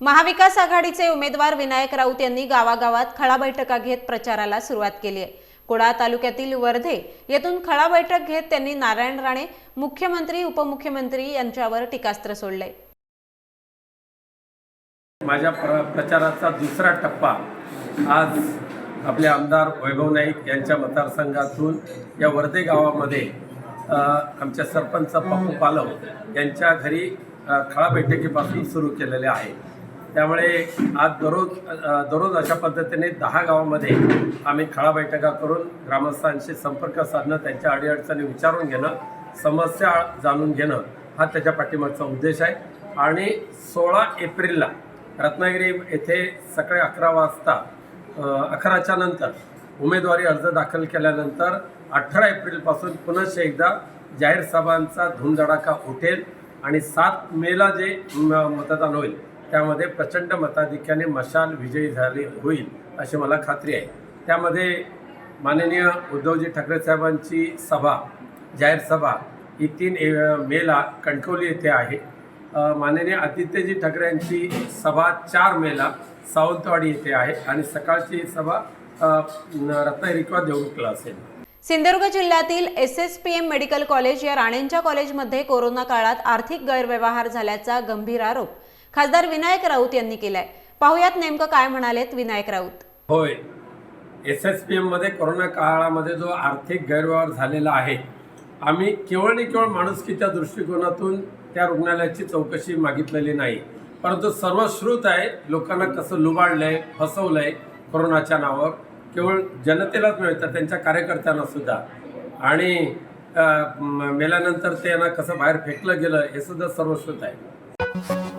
महाविकास आघाडीचे उमेदवार विनायक राऊत यांनी गावागावात खळा बैठका घेत प्रचाराला सुरुवात केली आहे. कुडाळ तालुक्यातील वर्धे येथून खळा बैठक घेत त्यांनी नारायण राणे मुख्यमंत्री उपमुख्यमंत्री यांच्यावर टीकास्त्र सोडले माझ्या प्र प्रचाराचा दुसरा टप्पा आज आपले आमदार वैभव नाईक यांच्या मतदारसंघातून या वर्धे गावामध्ये आमच्या सरपंच पप्पू पालव यांच्या घरी खळा बैठकीपासून सुरू केलेले आहे. त्यामुळे आज दररोज दररोज अशा पद्धतीने दहा गावामध्ये आम्ही खळा बैठका करून ग्रामस्थांशी संपर्क साधणं त्यांच्या अडीअडचणी विचारून घेणं समस्या जाणून घेणं हा त्याच्या पाठीमागचा उद्देश आहे. आणि सोळा एप्रिलला रत्नागिरी येथे सकाळी अकरा वाजता अकराच्या नंतर उमेदवारी अर्ज दाखल केल्यानंतर अठरा एप्रिलपासून पुनश्च एकदा जाहीर सभांचा धूमधडाका उठेल आणि सात मेला जे मतदान होईल त्यामध्ये प्रचंड मताधिक्याने मशाल विजयी झाली होईल अशी मला खात्री आहे. त्यामध्ये माननीय उद्धवजी ठाकरे साहेबांची सभा जाहीर सभा ही तीन ए- मेला कणकवली येथे आहे. माननीय आदित्यजी ठाकरे यांची सभा चार मेला सावंतवाडी येथे आहे आणि सकाळची सभा रत्नागिरी किंवा देवरुखला असेल. सिंधुदुर्ग जिल्ह्यातील S S P M medical college या राणेंच्या कॉलेजमध्ये कोरोना काळात आर्थिक गैरव्यवहार झाल्याचा गंभीर आरोप खासदार विनायक राऊत यांनी केलाय. पाहुयात नेमकं काय म्हणालेत विनायक राऊत. होय. एस एस पी एममध्ये कोरोना काळामध्ये जो आर्थिक गैरव्यवहार झालेला आहे आम्ही केवळ आणि केवळ माणुसकीच्या दृष्टिकोनातून त्या रुग्णालयाची चौकशी मागितलेली नाही. परंतु सर्वश्रुत आहे लोकांना कसं लुबाडलंय फसवलंय कोरोनाच्या नावावर केवळ जनतेलाच नव्हे तर त्यांच्या कार्यकर्त्यांना सुद्धा. आणि मेल्यानंतर त्यांना कसं बाहेर फेकलं गेलं हे सुद्धा सर्वश्रुत आहे.